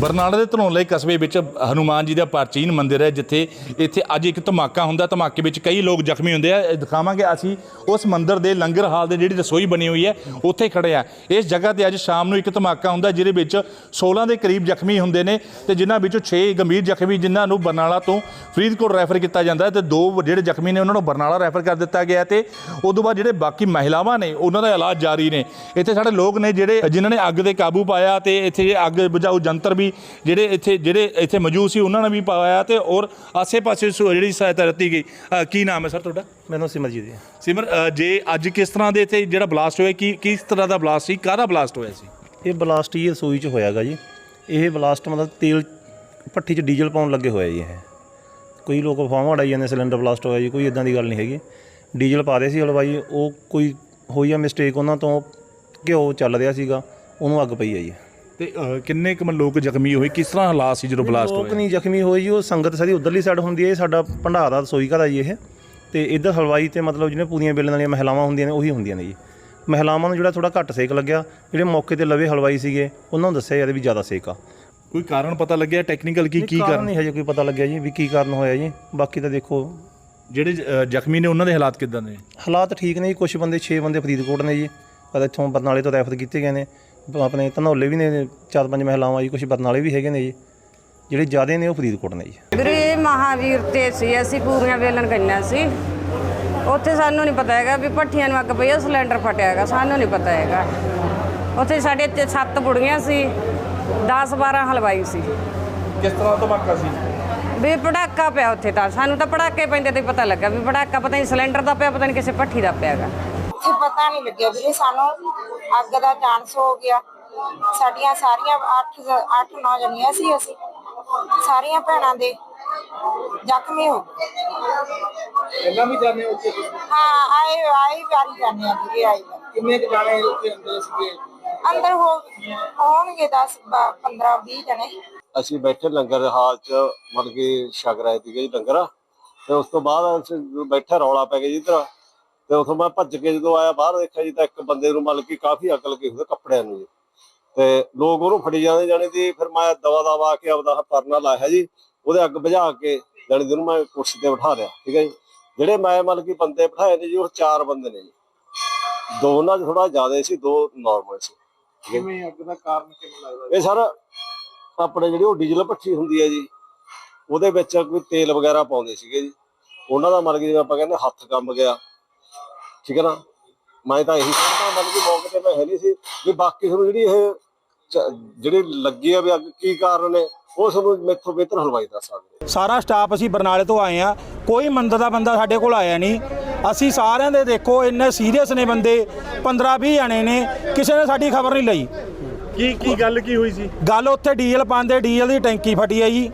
ਬਰਨਾਲਾ ਦੇ ਧਨੌਲੇ ਕਸਬੇ ਵਿੱਚ ਹਨੂਮਾਨ ਜੀ ਦਾ ਪ੍ਰਾਚੀਨ ਮੰਦਿਰ ਹੈ, ਜਿੱਥੇ ਇੱਥੇ ਅੱਜ ਇੱਕ ਧਮਾਕਾ ਹੁੰਦਾ। ਧਮਾਕੇ ਵਿੱਚ ਕਈ ਲੋਕ ਜ਼ਖਮੀ ਹੁੰਦੇ ਆ। ਦਿਖਾਵਾਂਗੇ ਅਸੀਂ ਉਸ ਮੰਦਿਰ ਦੇ ਲੰਗਰ ਹਾਲ ਦੇ ਜਿਹੜੀ ਰਸੋਈ ਬਣੀ ਹੋਈ ਹੈ, ਉੱਥੇ ਖੜੇ ਆ। ਇਸ ਜਗ੍ਹਾ ਤੇ ਅੱਜ ਸ਼ਾਮ ਨੂੰ ਇੱਕ ਧਮਾਕਾ ਹੁੰਦਾ, ਜਿਹਦੇ ਵਿੱਚ 16 ਦੇ ਕਰੀਬ ਜ਼ਖਮੀ ਹੁੰਦੇ ਨੇ ਤੇ ਜਿਨ੍ਹਾਂ ਵਿੱਚੋਂ 6 ਗੰਭੀਰ ਜ਼ਖਮੀ, ਜਿਨ੍ਹਾਂ ਨੂੰ ਬਰਨਾਲਾ ਤੋਂ ਫਰੀਦਕੋਟ ਰੈਫਰ ਕੀਤਾ ਜਾਂਦਾ ਹੈ ਤੇ ਦੋ ਜਿਹੜੇ ਜ਼ਖਮੀ ਨੇ, ਉਹਨਾਂ ਨੂੰ ਬਰਨਾਲਾ ਰੈਫਰ ਕਰ ਦਿੱਤਾ ਗਿਆ ਤੇ ਉਦੋਂ ਬਾਅਦ ਜਿਹੜੇ ਬਾਕੀ ਮਹਿਲਾਵਾਂ ਨੇ, ਉਹਨਾਂ ਦਾ ਇਲਾਜ ਜਾਰੀ ਨੇ। ਇੱਥੇ ਸਾਡੇ ਲੋਕ ਨੇ ਜਿਹੜੇ, ਜਿਨ੍ਹਾਂ ਨੇ ਅੱਗ ਤੇ ਕਾਬੂ ਪਾਇਆ ਤੇ ਇੱਥੇ ਅੱਗ ਬੁਝਾਊ ਜੰਤਰ ਵੀ ਜਿਹੜੇ ਇੱਥੇ ਜਿਹੜੇ ਇੱਥੇ ਮੌਜੂਦ ਸੀ ਉਹਨਾਂ ਨੇ ਵੀ ਪਾਇਆ ਤੇ ਔਰ ਆਸੇ-ਪਾਸੇ ਸੋ ਜਿਹੜੀ ਸਹਾਇਤਾ ਦਿੱਤੀ ਗਈ। ਅ, ਕੀ ਨਾਮ ਹੈ ਸਰ ਤੁਹਾਡਾ? ਮੈਨੂੰ ਸਿਮਰਜੀਤ ਜੀ ਸਿਮਰ ਅ, ਜੇ ਅੱਜ ਕਿਸ ਤਰ੍ਹਾਂ ਦੇ ਇੱਥੇ ਜਿਹੜਾ ਬਲਾਸਟ ਹੋਇਆ ਕੀ ਕਿਸ ਤਰ੍ਹਾਂ ਦਾ ਬਲਾਸਟ ਸੀ? ਕਾਹਦਾ ਬਲਾਸਟ ਹੋਇਆ ਸੀ? ਇਹ ਬਲਾਸਟ ਹੀ ਰਸੋਈ 'ਚ ਹੋਇਆਗਾ ਜੀ। ਇਹ ਬਲਾਸਟ ਮਤਲਬ ਤੇਲ ਭੱਠੀ 'ਚ ਡੀਜ਼ਲ ਪਾਉਣ ਲੱਗੇ ਹੋਇਆ ਜੀ ਇਹ। ਕੋਈ ਲੋਕ ਅਫਵਾਹਾਂ ਉਡਾਈ ਜਾਂਦੇ ਸਿਲੰਡਰ ਬਲਾਸਟ ਹੋਇਆ ਜੀ ਕੋਈ ਇਦਾਂ ਦੀ ਗੱਲ ਨਹੀਂ ਹੈਗੀ। ਡੀਜ਼ਲ ਪਾ ਰਹੇ ਸੀ ਹਲਵਾਈ ਉਹ ਕੋਈ ਹੋਈ ਆ ਮਿਸਟੇਕ ਉਹਨਾਂ ਤੋਂ ਘਿਓ ਚੱਲ ਰਿਹਾ ਸੀਗਾ ਉਹਨੂੰ ਅੱਗ ਪਈ ਆ ਜੀ। ਤੇ ਕਿੰਨੇ ਕੁ ਲੋਕ ਜ਼ਖਮੀ ਹੋਏ? ਕਿਸ ਤਰ੍ਹਾਂ ਹਾਲਾਤ ਸੀ ਜਦੋਂ ਬਲਾਸਟ ਲੋਕ ਹੋਇਆ ਨਹੀਂ ਜ਼ਖਮੀ ਹੋਏ ਜੀ ਉਹ ਸੰਗਤ ਸਾਰੀ ਉਧਰਲੀ ਸਾਈਡ ਹੁੰਦੀ ਹੈ ਇਹ ਸਾਡਾ ਭੰਡਾਰ ਦਾ ਰਸੋਈ ਘਰ ਆ ਜੀ ਇਹ। ਤੇ ਇੱਧਰ ਹਲਵਾਈ ਤੇ ਮਤਲਬ ਜਿਹਨੇ ਪੂਰੀਆਂ ਬੇਲਣ ਵਾਲੀਆਂ ਮਹਿਲਾਵਾਂ ਹੁੰਦੀਆਂ ਨੇ ਉਹੀ ਹੁੰਦੀਆਂ ਨੇ ਜੀ। ਮਹਿਲਾਵਾਂ ਨੂੰ ਜਿਹੜਾ ਥੋੜਾ ਘੱਟ ਸੇਕ ਲੱਗਿਆ ਜਿਹੜੇ ਮੌਕੇ ਤੇ ਲਵੇ ਹਲਵਾਈ ਸੀਗੇ ਉਹਨਾਂ ਨੂੰ ਦੱਸਿਆ ਯਾਰ ਵੀ ਜ਼ਿਆਦਾ ਸੇਕ ਆ। ਕੋਈ ਕਾਰਨ ਪਤਾ ਲੱਗਿਆ? ਟੈਕਨੀਕਲ ਕੀ ਕੀ ਕਾਰਨ ਕਾਰਨ? ਨਹੀਂ ਹਜੇ ਕੋਈ ਪਤਾ ਲੱਗਿਆ ਜੀ ਵੀ ਕੀ ਕਾਰਨ ਹੋਇਆ ਜੀ। ਬਾਕੀ ਤਾਂ ਦੇਖੋ। ਜਿਹੜੇ ਜ਼ਖਮੀ ਨੇ ਉਹਨਾਂ ਦੇ ਹਾਲਾਤ ਕਿਦਾਂ ਨੇ? ਹਾਲਾਤ ਠੀਕ ਨੇ ਜੀ ਕੁਝ ਬੰਦੇ 6 ਬੰਦੇ ਫਰੀਦਕੋਟ ਨੇ ਜੀ। ਪਰ ਇੱਥੋਂ ਬਰਨਾਲੇ ਤੋਂ ਰੈਫਰ ਕੀਤੇ ਗਏ ਨੇ। ਆਪਣੇ ਧਨੌਲੇ ਵੀ ਨੇ ਚਾਰ ਪੰਜ ਮਹਿਲਾਵਾਂ ਜੀ ਕੁਝ ਬਰਨਾਲੇ ਵੀ ਹੈਗੇ ਨੇ ਜੀ ਜਿਹੜੇ ਜ਼ਿਆਦੇ ਨੇ ਉਹ ਫਰੀਦਕੋਟ ਨੇ ਜੀ। ਵੀਰੇ ਇਹ ਮਹਾਵੀਰ ਤੇ ਸੀ ਅਸੀਂ ਪੂਰੀਆਂ ਵੇਲਣ ਗਈਆਂ ਸੀ। ਉੱਥੇ ਸਾਨੂੰ ਨਹੀਂ ਪਤਾ ਹੈਗਾ ਵੀ ਭੱਠੀਆਂ ਨੂੰ ਅੱਗ ਪਈ ਆ ਸਿਲੰਡਰ ਫਟਿਆ ਹੈਗਾ ਸਾਨੂੰ ਨਹੀਂ ਪਤਾ ਹੈਗਾ। ਉੱਥੇ ਸਾਡੇ ਤੇ ਸੱਤ ਬੁੜੀਆਂ ਸੀ 10 12 ਹਲਵਾਈ ਸੀ। ਕਿਸ ਤਰ੍ਹਾਂ ਧਮਾਕਾ ਸੀ? ਵੀ ਪੜਾਕਾ ਪਿਆ ਉੱਥੇ ਤਾਂ ਸਾਨੂੰ ਤਾਂ ਪੜਾਕੇ ਪੈਂਦੇ ਤੇ ਪਤਾ ਲੱਗਾ ਵੀ ਪੜਾਕਾ ਪਤਾ ਨਹੀਂ ਸਿਲੰਡਰ ਦਾ ਪਿਆ ਪਤਾ ਨਹੀਂ ਕਿਸੇ ਭੱਠੀ ਦਾ ਪਿਆ ਹੈਗਾ। ਇੱਥੇ ਪਤਾ ਨਹੀਂ ਲੱਗਿਆ ਵੀਰੇ ਸਾਨੂੰ ਅੱਗ ਦਾ ਚਾਂਸ ਹੋ ਗਿਆ। ਸਾਡੀਆਂ ਸਾਰੀਆਂ 8 8 9 ਜਣੀਆਂ ਸੀ ਅਸੀਂ ਸਾਰੀਆਂ ਭੈਣਾਂ ਦੇ ਜ਼ਖਮੀ ਹੋ ਗਏ। ਪਹਿਲਾਂ ਵੀ ਜਾਣੇ ਉੱਥੇ ਹਾਂ ਆਏ ਆਏ ਵਾਰੀ ਜਾਂਦੇ ਆ ਵੀਰੇ ਆਏ ਵਾਰੀ। ਕਿੰਨੇ ਕੁ ਜਾਣੇ ਉੱਥੇ ਅੰਦਰ ਸੀਗੇ? ਅੰਦਰ ਹੋ ਹੋਣਗੇ 10 15 20 ਜਣੇ। ਅਸੀਂ ਬੈਠੇ ਲੰਗਰ ਹਾਲ ਚ ਮਤਲਬ ਕਿ ਛਕ ਰਹੇ ਸੀਗੇ ਜੀ ਲੰਗਰ। ਤੇ ਉਸ ਤੋਂ ਬਾਅਦ ਅਸੀਂ ਬੈਠੇ ਰੌਲਾ ਪੈ ਗਿਆ ਜੀ ਇੱਧਰ। ਤੇ ਉਥੋਂ ਮੈਂ ਭੱਜ ਕੇ ਜਦੋਂ ਆਇਆ ਬਾਹਰ ਦੇਖਿਆ ਜੀ ਤਾਂ ਇੱਕ ਬੰਦੇ ਨੂੰ ਮਤਲਬ ਕਿ ਕਾਫੀ ਅੱਗ ਲੱਗੀ ਹੋਈ ਕੱਪੜਿਆਂ ਨੂੰ ਜੀ। ਤੇ ਲੋਕ ਉਹਨੂੰ ਫੜੀ ਜਾਂਦੇ ਜਾਣੇ ਦੀ ਫਿਰ ਮੈਂ ਦਵਾ ਦਵਾ ਕੇ ਆਪਦਾ ਪਰਨਾ ਲਾਇਆ ਜੀ ਉਹਦੇ ਅੱਗ ਬੁਝਾ ਕੇ ਜਾਣੀ ਦੀ ਉਹਨੂੰ ਮੈਂ ਕੁਰਸੀ ਤੇ ਬਿਠਾ ਲਿਆ ਠੀਕ ਹੈ ਜੀ। ਜਿਹੜੇ ਮੈਂ ਮਤਲਬ ਕਿ ਬੰਦੇ ਬਿਠਾਏ ਨੇ ਜੀ ਉਹ ਚਾਰ ਬੰਦੇ ਨੇ ਜੀ। ਦੋ 'ਚ ਥੋੜਾ ਜ਼ਿਆਦਾ ਸੀ ਦੋ ਨਾਰਮਲ ਸੀ। ਕਿਵੇਂ ਅੱਗ ਦਾ ਕਾਰਨ ਕਿਵੇਂ ਲੱਗਦਾ ਇਹ ਸਰ ਆਪਣੇ ਜਿਹੜੀ ਉਹ ਡੀਜ਼ਲ ਭੱਠੀ ਹੁੰਦੀ ਹੈ ਜੀ ਉਹਦੇ ਵਿੱਚ ਕੋਈ ਤੇਲ ਵਗੈਰਾ ਪਾਉਂਦੇ ਸੀਗੇ ਜੀ। ਉਹਨਾਂ ਦਾ ਮਤਲਬ ਕਿ ਜਿਵੇਂ ਆਪਾਂ ਕਹਿੰਦੇ ਹੱਥ ਕੰਬ ਗਿਆ ਠੀਕ ਹੈ ਨਾ? ਮੈਂ ਤਾਂ ਇਹੀ ਕਹਿੰਦਾ ਮਤਲਬ ਕਿ ਮੌਕੇ ਤੇ ਮੈਂ ਹੈ ਨਹੀਂ ਸੀ ਵੀ ਬਾਕੀ ਤੁਹਾਨੂੰ ਜਿਹੜੀ ਇਹ ਚ- ਜਿਹੜੀ ਲੱਗੀ ਆ ਵੀ ਅੱਗ ਕੀ ਕਾਰਨ ਨੇ ਉਹ ਤੁਹਾਨੂੰ ਮੈਥੋਂ ਬਿਹਤਰ ਹਲਵਾਈ ਦੱਸ ਸਕਦੇ ਸਾਰਾ ਸਟਾਫ ਅਸੀਂ ਬਰਨਾਲੇ ਤੋਂ ਆਏ ਆ ਕੋਈ ਮੰਦਰ ਦਾ ਬੰਦਾ ਸਾਡੇ ਕੋਲ ਆਇਆ ਨਹੀਂ। ਅਸੀਂ ਸਾਰਿਆਂ ਦੇ ਦੇਖੋ ਇੰਨੇ ਸੀਰੀਅਸ ਨੇ ਬੰਦੇ। 15 20 ਜਣੇ ਨੇ। ਕਿਸੇ ਨੇ ਸਾਡੀ ਖਬਰ ਨਹੀਂ ਲਈ। ਕੀ ਕੀ ਗੱਲ ਕੀ ਹੋਈ ਸੀ? ਗੱਲ ਉੱਥੇ ਡੀਜ਼ਲ ਪਾਉਂਦੇ ਡੀਜ਼ਲ ਦੀ ਟੈਂਕੀ ਫਟੀ ਆ ਜੀ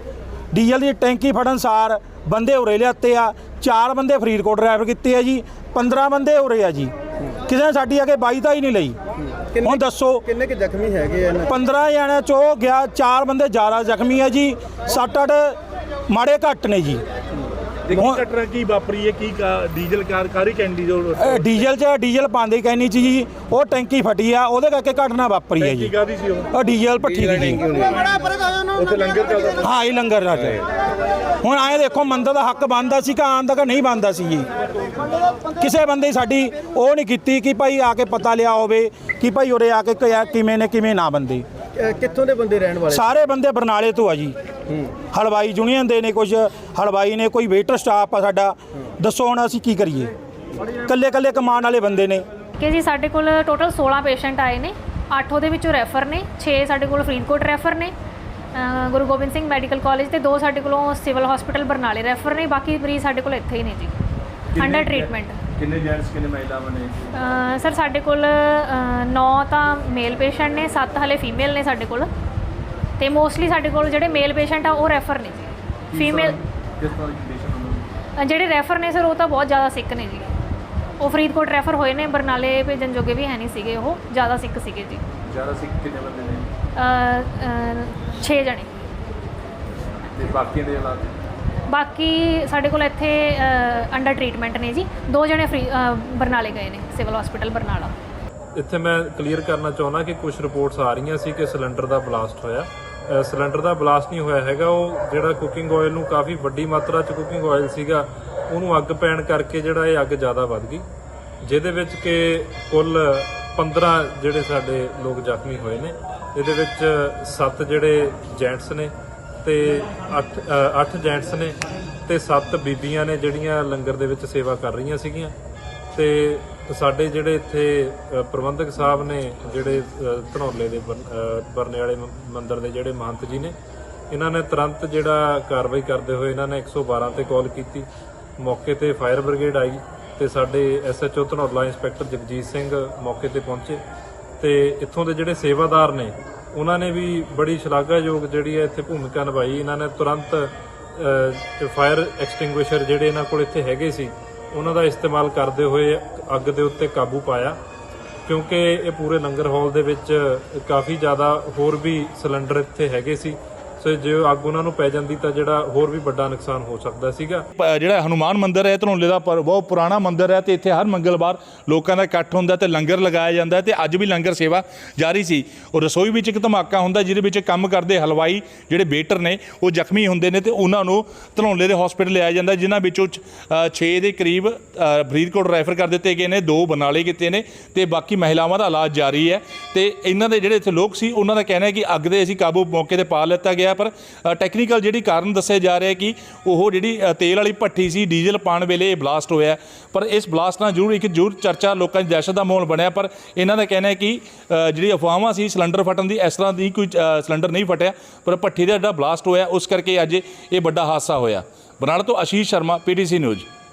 ਡੀਜ਼ਲ ਦੀ ਟੈਂਕੀ ਫੜਨ ਸਾਰ ਬੰਦੇ ਉਰੇ ਲਿਆਤੇ ਆ ਚਾਰ ਬੰਦੇ ਫਰੀਦਕੋਟ ਡਰਾਈਵਰ ਕੀਤੇ ਆ ਜੀ 15 ਬੰਦੇ ਉਰੇ ਆ ਜੀ। ਕਿਸੇ ਨੇ ਸਾਡੀ ਅੱਗੇ ਬਾਈ ਤਾਂ ਹੀ ਨਹੀਂ ਲਈ। ਹੁਣ ਦੱਸੋ। ਕਿੰਨੇ ਕਿ ਜ਼ਖਮੀ ਹੈਗੇ ਆ 15 ਜਣਿਆਂ ਚੋਂ ਗਿਆ ਚਾਰ ਬੰਦੇ ਜ਼ਿਆਦਾ ਜ਼ਖਮੀ ਆ ਜੀ 7-8 ਮਾੜੇ ਘੱਟ ਨੇ ਜੀ। ਕੀ ਘਟਨਾ ਕੀ ਵਾਪਰੀ ਹੈ ਕੀ ਕਾ- ਡੀਜ਼ਲ ਕਾਰ ਕਾਰੀ ਕੈਂਡੀ ਜੋ ਇਹ ਡੀਜ਼ਲ 'ਚ ਡੀਜ਼ਲ ਪਾਉਂਦੇ ਕੈਨੀ 'ਚ ਜੀ ਉਹ ਟੈਂਕੀ ਫਟੀ ਆ ਉਹਦੇ ਕਰਕੇ ਘਟਨਾ ਵਾਪਰੀ ਹੈ ਜੀ। ਕਾਦੀ ਸੀ ਉਹ? ਡੀਜ਼ਲ ਭੱਠੀ ਦੀ ਜੀ। ਉੱਥੇ ਲੰਗਰ ਚੱਲਦਾ ਹਾਂ ਹੀ ਲੰਗਰ ਰਾਜ ਹੁਣ ਆਏ ਦੇਖੋ ਮੰਦਰ ਦਾ ਹੱਕ ਬਣਦਾ ਸੀ ਕਿ ਆਉਣ ਦਾ ਕਿ ਨਹੀਂ ਬਣਦਾ ਸੀ ਜੀ? ਕਿਸੇ ਬੰਦੇ ਸਾਡੀ ਉਹ ਨਹੀਂ ਕੀਤੀ ਕਿ ਭਾਈ ਆ ਕੇ ਪਤਾ ਲਿਆ ਹੋਵੇ ਕਿ ਭਾਈ ਉਰੇ ਆ ਕੇ ਕਿਆ- ਕਿਵੇਂ ਨੇ ਕਿਵੇਂ ਨਾ ਬੰਦੇ। ਕਿੱਥੋਂ ਦੇ ਬੰਦੇ ਰਹਿਣ ਵਾਲੇ? ਸਾਰੇ ਬੰਦੇ ਬਰਨਾਲੇ ਤੋਂ ਆ ਜੀ। ਹਲਵਾਈ ਯੂਨੀਅਨ ਦੇ ਨੇ ਕੁਝ ਹਲਵਾਈ ਨੇ ਕੋਈ ਵੇਟਰ ਸਟਾਫ ਆ ਸਾਡਾ। ਦੱਸੋ ਹੁਣ ਅਸੀਂ ਕੀ ਕਰੀਏ? ਕੱਲੇ ਕੱਲੇ ਕਮਾਉਣ ਵਾਲੇ ਬੰਦੇ ਨੇ। ਕਿ ਜੀ ਸਾਡੇ ਕੋਲ ਟੋਟਲ 16 ਪੇਸ਼ੈਂਟ ਆਏ ਨੇ। 8 ਉਹਦੇ ਵਿੱਚੋਂ ਰੈਫਰ ਨੇ 6 ਸਾਡੇ ਕੋਲ ਫਰੀਦਕੋਟ ਰੈਫਰ ਨੇ ਗੁਰੂ ਗੋਬਿੰਦ ਸਿੰਘ ਮੈਡੀਕਲ ਕਾਲਜ ਤੇ ਦੋ ਸਾਡੇ ਕੋਲੋਂ ਸਿਵਲ ਹਸਪੀਟਲ ਬਰਨਾਲੇ ਰੈਫਰ ਨੇ ਬਾਕੀ ਮਰੀਜ਼ ਸਾਡੇ ਕੋਲ ਇੱਥੇ ਹੀ ਨੇ ਜੀ। ਅੰਡਰ ਟ੍ਰੀਟਮੈਂਟ ਕਿੰਨੇ ਜੈਂਟਸ ਕਿੰਨੇ ਮਹਿਲਾਵਾਂ ਨੇ? ਸਰ ਸਾਡੇ ਕੋਲ 9 ਤਾਂ ਮੇਲ ਪੇਸ਼ੈਂਟ ਨੇ 7 ਹਲੇ ਫੀਮੇਲ ਨੇ ਸਾਡੇ ਕੋਲ। ਤੇ ਮੋਸਟਲੀ ਸਾਡੇ ਕੋਲ ਜਿਹੜੇ ਮੇਲ ਪੇਸ਼ੈਂਟ ਆ ਉਹ ਰੈਫਰ ਨੇ ਜੀ। ਫੀਮੇਲ ਕਿਸ ਤਰ੍ਹਾਂ ਦੀ ਕੰਡੀਸ਼ਨ ਉਹਨਾਂ ਜਿਹੜੇ ਰੈਫਰ ਨੇ ਸਰ ਉਹ ਤਾਂ ਬਹੁਤ ਜ਼ਿਆਦਾ ਸਿੱਕ ਨੇ ਜੀ। ਉਹ ਫਰੀਦਕੋਟ ਰੈਫਰ ਹੋਏ ਨੇ ਬਰਨਾਲੇ ਭੇਜਣ ਜੋਗੇ ਵੀ ਹੈ ਨਹੀਂ ਸੀਗੇ ਉਹ ਜ਼ਿਆਦਾ ਸਿੱਕ ਸੀਗੇ ਜੀ। ਜ਼ਿਆਦਾ ਸੀ ਕਿੰਨੇ ਬੰਦੇ ਨੇ? 6 ਜਣੇ। ਤੇ ਬਾਕੀਆਂ ਦੇ ਹਾਲਾਤ? ਬਾਕੀ ਸਾਡੇ ਕੋਲ ਇੱਥੇ ਅੰਡਰ ਟ੍ਰੀਟਮੈਂਟ ਨੇ ਜੀ। ਦੋ ਜਣੇ ਫਰੀ ਅ, ਬਰਨਾਲੇ ਗਏ ਨੇ ਸਿਵਲ ਹਸਪੀਟਲ ਬਰਨਾਲਾ। ਇੱਥੇ ਮੈਂ ਕਲੀਅਰ ਕਰਨਾ ਚਾਹੁੰਦਾ ਕਿ ਕੁਝ ਰਿਪੋਰਟਸ ਆ ਰਹੀਆਂ ਸੀ ਕਿ ਸਿਲੰਡਰ ਦਾ ਬਲਾਸਟ ਹੋਇਆ। ਅ, ਸਿਲੰਡਰ ਦਾ ਬਲਾਸਟ ਨਹੀਂ ਹੋਇਆ ਹੈਗਾ। ਉਹ ਜਿਹੜਾ ਕੁਕਿੰਗ ਆਇਲ ਨੂੰ ਕਾਫੀ ਵੱਡੀ ਮਾਤਰਾ 'ਚ ਕੁਕਿੰਗ ਆਇਲ ਸੀਗਾ ਉਹਨੂੰ ਅੱਗ ਪੈਣ ਕਰਕੇ ਜਿਹੜਾ ਇਹ ਅੱਗ ਜ਼ਿਆਦਾ ਵੱਧ ਗਈ। ਜਿਹਦੇ ਵਿੱਚ ਕਿ ਕੁੱਲ 15 ਜਿਹੜੇ ਸਾਡੇ ਲੋਕ ਜ਼ਖਮੀ ਹੋਏ ਨੇ, ਇਹਦੇ ਵਿੱਚ 7 ਜਿਹੜੇ ਜੈਂਟਸ ਨੇ ਤੇ 8 8 ਜੈਂਟਸ ਨੇ ਤੇ 7 ਬੀਬੀਆਂ ਨੇ ਜਿਹੜੀਆਂ ਲੰਗਰ ਦੇ ਵਿੱਚ ਸੇਵਾ ਕਰ ਰਹੀਆਂ ਸੀਗੀਆਂ। ਤੇ ਸਾਡੇ ਜਿਹੜੇ ਇੱਥੇ ਪ੍ਰਬੰਧਕ ਸਾਹਿਬ ਨੇ ਜਿਹੜੇ ਧਨੌਲੇ ਦੇ ਬਰਨੇ ਵਾਲੇ ਮ- ਮੰਦਿਰ ਦੇ ਜਿਹੜੇ ਮਹੰਤ ਜੀ ਨੇ, ਇਹਨਾਂ ਨੇ ਤੁਰੰਤ ਜਿਹੜਾ ਕਾਰਵਾਈ ਕਰਦੇ ਹੋਏ ਇਹਨਾਂ ਨੇ 112 ਤੇ ਕਾਲ ਕੀਤੀ। ਮੌਕੇ ਤੇ ਫਾਇਰ ਬ੍ਰਿਗੇਡ ਆਈ। ਤੇ ਸਾਡੇ ਐਸਐਚਓ ਧਨੌਲਾ ਇੰਸਪੈਕਟਰ ਜਗਜੀਤ ਸਿੰਘ ਮੌਕੇ ਤੇ ਪਹੁੰਚੇ ਤੇ ਇੱਥੋਂ ਦੇ ਜਿਹੜੇ ਸੇਵਾਦਾਰ ਨੇ, ਉਹਨਾਂ ਨੇ ਵੀ ਬੜੀ ਸ਼ਲਾਘਾਯੋਗ ਜਿਹੜੀ ਹੈ ਇੱਥੇ ਭੂਮਿਕਾ ਨਿਭਾਈ। ਇਹਨਾਂ ਨੇ ਤੁਰੰਤ ਫਾਇਰ ਐਕਸਟਿੰਗੁਇਸ਼ਰ ਜਿਹੜੇ ਇਹਨਾਂ ਕੋਲ ਇੱਥੇ ਹੈਗੇ ਸੀ, ਉਹਨਾਂ ਦਾ ਇਸਤੇਮਾਲ ਕਰਦੇ ਹੋਏ ਅੱਗ ਦੇ ਉੱਤੇ ਕਾਬੂ ਪਾਇਆ। ਕਿਉਂਕਿ ਇਹ ਪੂਰੇ ਲੰਗਰ ਹਾਲ ਦੇ ਵਿੱਚ ਕਾਫੀ ਜ਼ਿਆਦਾ ਹੋਰ ਵੀ ਸਿਲੰਡਰ ਇੱਥੇ ਹੈਗੇ ਸੀ। ਸੋ ਜੇ ਅੱਗ ਉਹਨਾਂ ਨੂੰ ਪੈ ਜਾਂਦੀ ਤਾਂ ਜਿਹੜਾ ਹੋਰ ਵੀ ਵੱਡਾ ਨੁਕਸਾਨ ਹੋ ਸਕਦਾ ਸੀਗਾ। ਜਿਹੜਾ ਹਨੂਮਾਨ ਮੰਦਿਰ ਹੈ ਧਨੌਲੇ ਦਾ ਪਰ ਬਹੁਤ ਪੁਰਾਣਾ ਮੰਦਿਰ ਹੈ ਤੇ ਇੱਥੇ ਹਰ ਮੰਗਲਵਾਰ ਲੋਕਾਂ ਦਾ ਇਕੱਠ ਹੁੰਦਾ ਤੇ ਲੰਗਰ ਲਗਾਇਆ ਜਾਂਦਾ ਹੈ ਤੇ ਅੱਜ ਵੀ ਲੰਗਰ ਸੇਵਾ ਜਾਰੀ ਸੀ। ਉਹ ਰਸੋਈ ਵਿੱਚ ਇੱਕ ਧਮਾਕਾ ਹੁੰਦਾ ਜਿਹਦੇ ਵਿੱਚ ਕੰਮ ਕਰਦੇ ਹਲਵਾਈ ਜਿਹੜੇ ਬੇਟਰ ਨੇ, ਉਹ ਜ਼ਖਮੀ ਹੁੰਦੇ ਨੇ ਤੇ ਉਹਨਾਂ ਨੂੰ ਧਨੌਲੇ ਦੇ ਹਸਪੀਟਲ ਲਿਆਇਆ ਜਾਂਦਾ ਜਿਨ੍ਹਾਂ ਵਿੱਚੋਂ 6 ਦੇ ਕਰੀਬ ਫਰੀਦਕੋਟ ਰੈਫਰ ਕਰ ਦਿੱਤੇ ਗਏ ਨੇ, ਦੋ ਬਨਾਲੇ ਕੀਤੇ ਨੇ ਤੇ ਬਾਕੀ ਮਹਿਲਾਵਾਂ ਦਾ ਇਲਾਜ ਜਾਰੀ ਹੈ ਤੇ ਇਹਨਾਂ ਦੇ ਜਿਹੜੇ ਇੱਥੇ ਲੋਕ ਸੀ, ਉਹਨਾਂ ਦਾ ਕਹਿਣਾ ਹੈ ਕਿ ਅੱਗ ਦੇ ਅਸੀਂ ਕਾਬੂ ਮੌਕੇ ਤੇ ਪਾ ਲਿੱਤਾ ਗਿਆ। ਪਰ ਟੈਕਨੀਕਲ ਜਿਹੜੀ ਕਾਰਨ ਦੱਸਿਆ ਜਾ ਰਿਹਾ ਕਿ ਉਹ ਜਿਹੜੀ ਤੇਲ ਵਾਲੀ ਭੱਠੀ ਸੀ, ਡੀਜ਼ਲ ਪਾਣ ਵੇਲੇ ਇਹ ਬਲਾਸਟ ਹੋਇਆ ਪਰ ਇਸ ਬਲਾਸਟ ਨਾਲ ਜ਼ਰੂਰ ਇੱਕ ਜ਼ਰੂਰ ਚਰਚਾ ਲੋਕਾਂ 'ਚ ਦਹਿਸ਼ਤ ਦਾ ਮਾਹੌਲ ਬਣਿਆ, ਪਰ ਇਹਨਾਂ ਦਾ ਕਹਿਣਾ ਹੈ ਕਿ ਜਿਹੜੀ ਅਫਵਾਹਾਂ ਸੀ ਸਿਲੰਡਰ ਫਟਣ ਦੀ, ਇਸ ਤਰ੍ਹਾਂ ਦੀ ਕੋਈ ਸਿਲੰਡਰ ਨਹੀਂ ਫਟਿਆ, ਪਰ ਭੱਠੀ ਦਾ ਜਿਹੜਾ ਬਲਾਸਟ ਹੋਇਆ, ਉਸ ਕਰਕੇ ਅੱਜ ਇਹ ਵੱਡਾ ਹਾਦਸਾ ਹੋਇਆ। ਬਰਨਾਲਾ ਤੋਂ ਆਸ਼ੀਸ਼ ਸ਼ਰਮਾ, ਪੀਟੀਸੀ ਨਿਊਜ਼।